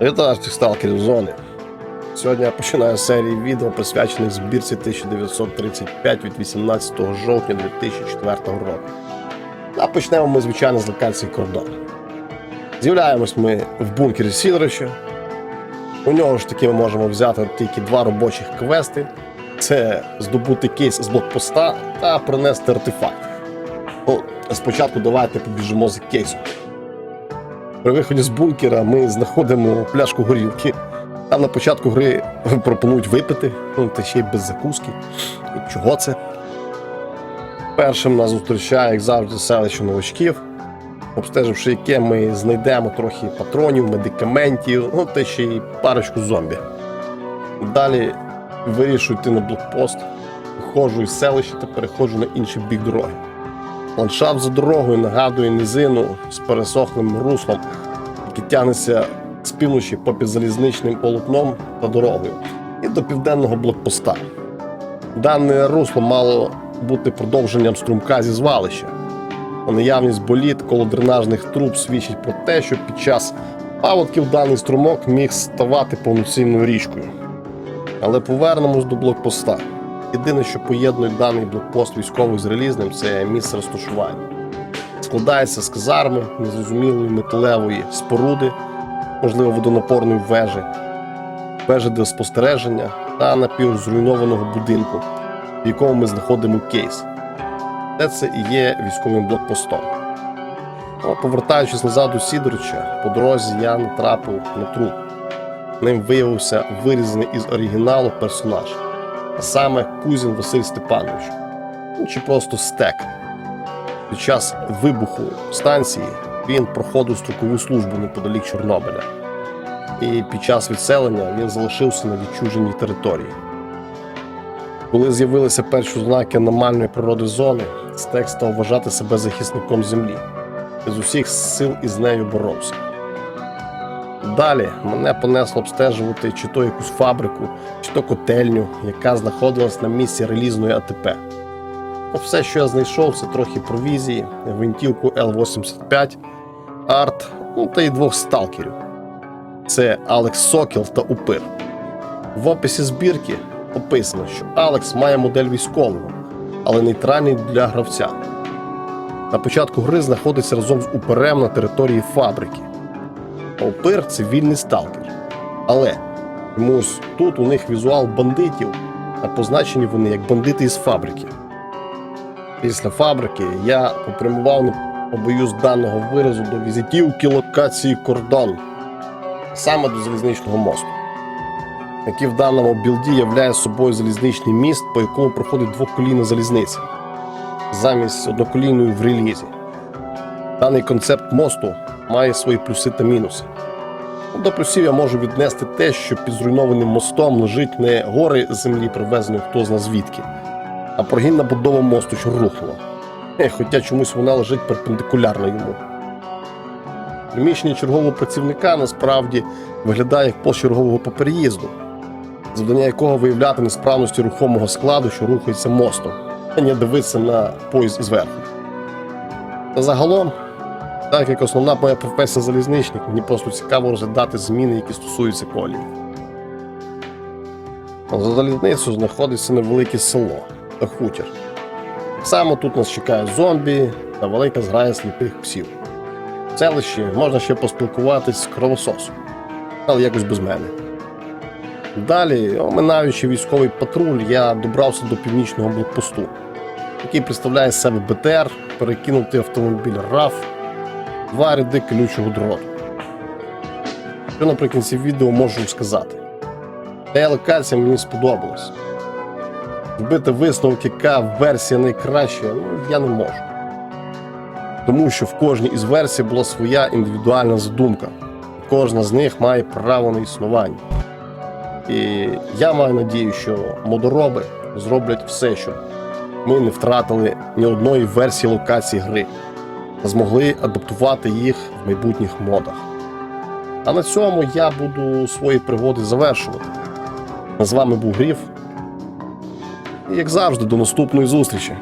Вітаю всіх сталкерів зони. Сьогодні я починаю серію відео, присвячених збірці 1935 від 18 жовтня 2004 року. А почнемо ми, звичайно, з локації кордон. З'являємось ми в бункері Сідорича. У нього ж таки ми можемо взяти тільки два робочих квести: це здобути кейс з блокпоста та принести артефакт. Ну, спочатку давайте побіжимо за кейсом. При виході з бункера ми знаходимо пляшку горілки. Там на початку гри пропонують випити, ну та ще й без закуски. І чого це? Першим нас зустрічає, як завжди, селище новачків, обстеживши яке ми знайдемо трохи патронів, медикаментів, ну та ще й парочку зомбі. Далі вирішую йти на блокпост, виходжу із селища та переходжу на інший бік дороги. Ландшафт за дорогою нагадує низину з пересохлим руслом, який тягнеться з півночі попід залізничним полотном та дорогою і до південного блокпоста. Дане русло мало бути продовженням струмка зі звалища. Наявність боліт коло дренажних труб свідчить про те, що під час паводків даний струмок міг ставати повноцінною річкою. Але повернемось до блокпоста. Єдине, що поєднує даний блокпост військовий з релізним, це місце розташування. Складається з казарми, незрозумілої металевої споруди, можливо, водонапорної вежі, вежі для спостереження та напівзруйнованого будинку, в якому ми знаходимо кейс. Де це і є військовим блокпостом. Ну, повертаючись назад до Сідорича, по дорозі я натрапив на труп. Ним виявився вирізаний із оригіналу персонаж а саме Кузін Василь Степанович, ну чи просто стек. Під час вибуху станції він проходив строкову службу неподалік Чорнобиля, і під час відселення він залишився на відчуженій території. Коли з'явилися перші ознаки аномальної природи зони, стек став вважати себе захисником землі і з усіх сил із нею боровся. Далі мене понесло обстежувати чи то якусь фабрику, чи то котельню, яка знаходилась на місці релізної АТП. Все, що я знайшов, це трохи провізії, гвинтівку Л-85, арт, ну та й двох сталкерів. Це Алекс Сокіл та Упир. В описі збірки описано, що Алекс має модель військового, але нейтральний для гравця. На початку гри знаходиться разом з Упирем на території фабрики. Опир це вільний сталкер. Але чомусь тут у них візуал бандитів, а позначені вони як бандити із фабрики. Після фабрики я попрямував, не побоюсь даного виразу, до візитівки локації кордон, саме до залізничного мосту, який в даному білді являє собою залізничний міст, по якому проходить двоколійна залізниця, замість одноколійної в релізі. Даний концепт мосту має свої плюси та мінуси. До плюсів я можу віднести те, що під зруйнованим мостом лежить не гори землі, привезеної хто зна звідки, а прогінна будова мосту, що рухнула. Е, Хоча чомусь вона лежить перпендикулярно йому. Приміщення чергового працівника насправді виглядає як пол чергового по переїзду, завдання якого виявляти несправності рухомого складу, що рухається мостом, а не дивитися на поїзд зверху. Та загалом так як основна моя професія залізничник, мені просто цікаво розглядати зміни, які стосуються колії. За залізницею знаходиться невелике село та хутір. Так само тут нас чекає зомбі та велика зграя сліпих псів. В селищі можна ще поспілкуватись з кровососом, але якось без мене. Далі, оминаючи військовий патруль, я добрався до північного блокпосту, який представляє себе БТР, перекинутий автомобіль РАФ два ряди колючого дроту. Що наприкінці відео можу сказати? Та локація мені сподобалась. Зробити висновок, яка версія найкраща, ну, я не можу. Тому що в кожній із версій була своя індивідуальна задумка. Кожна з них має право на існування. І я маю надію, що модороби зроблять все, щоб ми не втратили ні одної версії локації гри та змогли адаптувати їх в майбутніх модах. А на цьому я буду свої пригоди завершувати. З вами був Гріф. І як завжди, до наступної зустрічі!